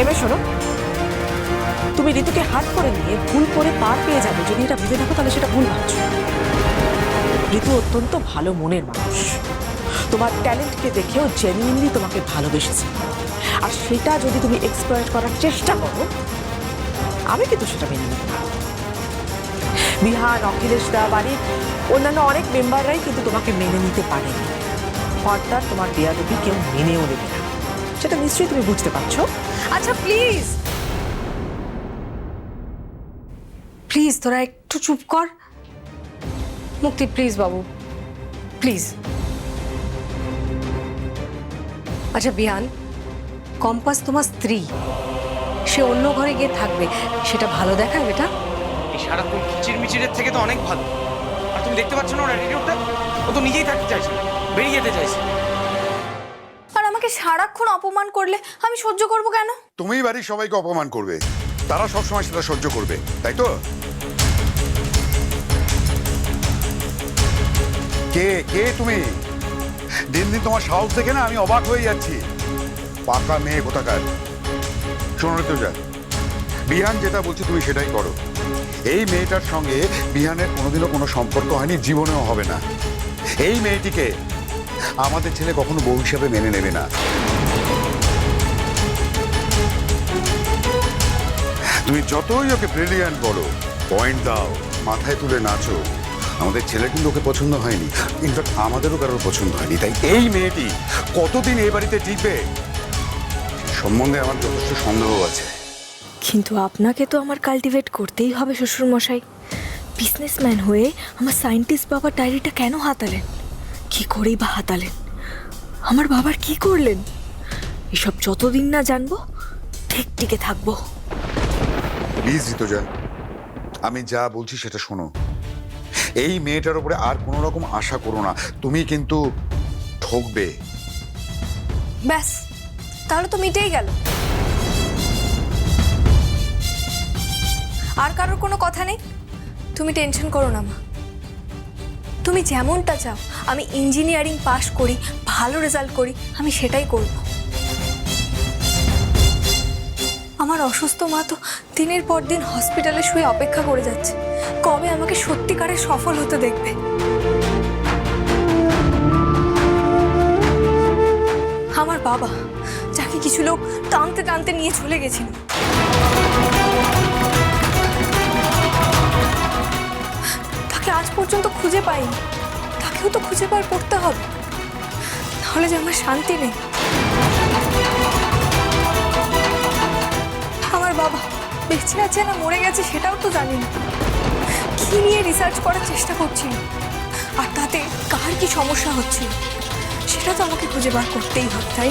এবার শোনো। তুমি ঋতুকে হাত করে নিয়ে ভুল করে পার পেয়ে যাবে। যদি এটা ভেবে থাকো তাহলে সেটা ভুল ভাবছ। ঋতু অত্যন্ত ভালো মনের মানুষ। তোমার ট্যালেন্টকে দেখেও জেনুইনলি তোমাকে ভালোবেসেছে। আর সেটা যদি তুমি এক্সপ্লয়েট করার চেষ্টা করো, আমি কিন্তু সেটা মেনে নেব বিহান, অখিলেশ দা বাড়ির অন্যান্য অনেক মেম্বাররাই কিন্তু তোমাকে মেনে নিতে পারেনি। অর্থাৎ তোমার বিয়াদবি কেউ মেনেও নেবে না। সেটা নিশ্চয়ই তুমি বুঝতে পারছ। আচ্ছা প্লিজ প্লিজ তোরা একটু চুপ কর। মুক্তি প্লিজ বাবু। প্লিজ আচ্ছা বিহান, কম্পাস তোমার স্ত্রী। সে অন্য ঘরে গিয়ে থাকবে। সেটা ভালো দেখায় বেটা। এই থেকে তো অনেক ভালো। আর তুমি দেখতে পাচ্ছ না ওরা অ্যাটিটিউডটা ও তো নিজেই থাকতে চাইছে বেরিয়ে যেতে চাইছে। আমাকে সারাক্ষণ অপমান করলে আমি সহ্য করব কেন? তুমিই বাড়ির সবাইকে অপমান করবে। তারা সবসময় সেটা সহ্য করবে, তাই তো? কে কে তুমি? দিন দিন তোমার সাহস দেখে না আমি অবাক হয়ে যাচ্ছি। পাকা মেয়ে কোথাকার? শোনো তো যা বিহান যেটা বলছে তুমি সেটাই করো। এই মেয়েটার সঙ্গে বিহানের কোনোদিনও কোনো সম্পর্ক হয়নি, জীবনেও হবে না। এই মেয়েটিকে আমাদের ছেলে কখনো বউ হিসাবে মেনে নেবে না। তুমি যতই ওকে ব্রিলিয়ান্ট বলো পয়েন্ট দাও, মাথায় তুলে নাচো। আমাদের ছেলে কিন্তু ওকে পছন্দ হয়নি। ইনফ্যাক্ট আমাদেরও কারোর পছন্দ হয়নি। তাই এই মেয়েটি কতদিন এই বাড়িতে টিকবে সম্বন্ধে আমার যথেষ্ট সন্দেহ আছে। কিন্তু আপনাকে তো আমার কাল্টিভেট করতেই হবে, শ্বশুরমশাই। বিজনেসম্যান হয়ে আমার সায়েন্টিস্ট বাবার ডায়েরিটা কেন হাতালেন? কি করেই বা হাতালেন? আমার বাবার কি করলেন? এসব যতদিন না জানব ঠিক টিকে থাকব। প্লিজ ঋতুজা আমি যা বলছি সেটা শোনো। এই মেয়েটার উপরে আর কোনো রকম আশা করো না। তুমি কিন্তু ঠকবে। ব্যাস তাহলে তো মিটেই গেল। আর কারোর কোনো কথা নেই? তুমি টেনশন করো না মা। তুমি যেমনটা চাও, আমি ইঞ্জিনিয়ারিং পাশ করি, ভালো রেজাল্ট করি, আমি সেটাই করব। আমার অসুস্থ মা তো দিনের পর দিন হসপিটালে শুয়ে অপেক্ষা করে যাচ্ছে। কবে আমাকে সত্যিকারে সফল হতে দেখবে? আমার বাবা, যাকে কিছু লোক টানতে টানতে নিয়ে চলে গেছিল। আজ পর্যন্ত খুঁজে পাইনি। তাকেও তো খুঁজে বার করতে হবে। তাহলে যে আমার শান্তি নেই। আমার বাবা বেঁচে আছে না মরে গেছে সেটাও তো জানি না কি নিয়ে রিসার্চ করার চেষ্টা করছিল? আর তাতে কার কি সমস্যা হচ্ছিল? সেটা তো আমাকে খুঁজে বার করতেই হবে, তাই